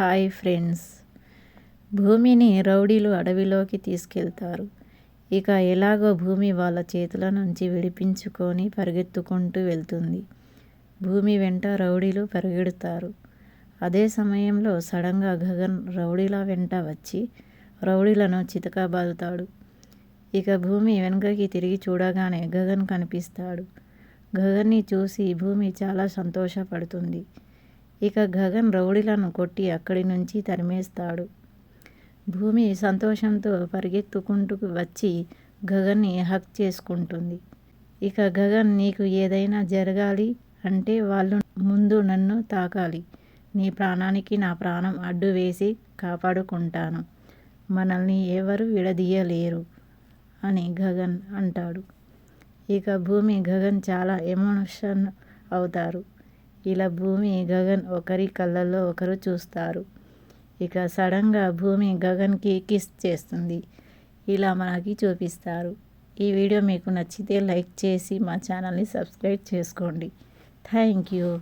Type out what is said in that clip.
Hi friends. భూమిని రౌడీలు అడవిలోకి తీసుకెళ్తారు. ఇక ఎలాగో భూమి వాళ్ళ చేతుల నుంచి విడిపించుకొని పరిగెత్తుకుంటూ వెళ్తుంది. భూమి వెంట రౌడీలు పరిగెడతారు. అదే సమయంలో సడన్గా గగన్ రౌడీల వెంట వచ్చి రౌడీలను చితకబాదుతాడు. ఇక భూమి వెనుకకి తిరిగి చూడగానే గగన్ కనిపిస్తాడు. గగన్ని చూసి భూమి చాలా సంతోషపడుతుంది. ఇక గగన్ రౌడీలను కొట్టి అక్కడి నుంచి తరిమేస్తాడు. భూమి సంతోషంతో పరిగెత్తుకుంటూ వచ్చి గగన్ని హక్ చేసుకుంటుంది. ఇక గగన్ నీకు ఏదైనా జరగాలి అంటే వాళ్ళు ముందు నన్ను తాకాలి. నీ ప్రాణానికి నా ప్రాణం అడ్డు వేసి కాపాడుకుంటాను. మనల్ని ఎవరు విడదీయలేరు అని గగన్ అంటాడు. ఇక భూమి గగన్ చాలా ఎమోషన్ అవుతారు. ఇలా భూమి గగన్ ఒకరి కళ్ళల్లో ఒకరు చూస్తారు. ఇక సడన్గా భూమి గగన్కి కిస్ చేస్తుంది. ఇలా మనకి చూపిస్తారు. ఈ వీడియో మీకు నచ్చితే లైక్ చేసి మా ఛానల్ని సబ్స్క్రైబ్ చేసుకోండి. Thank you.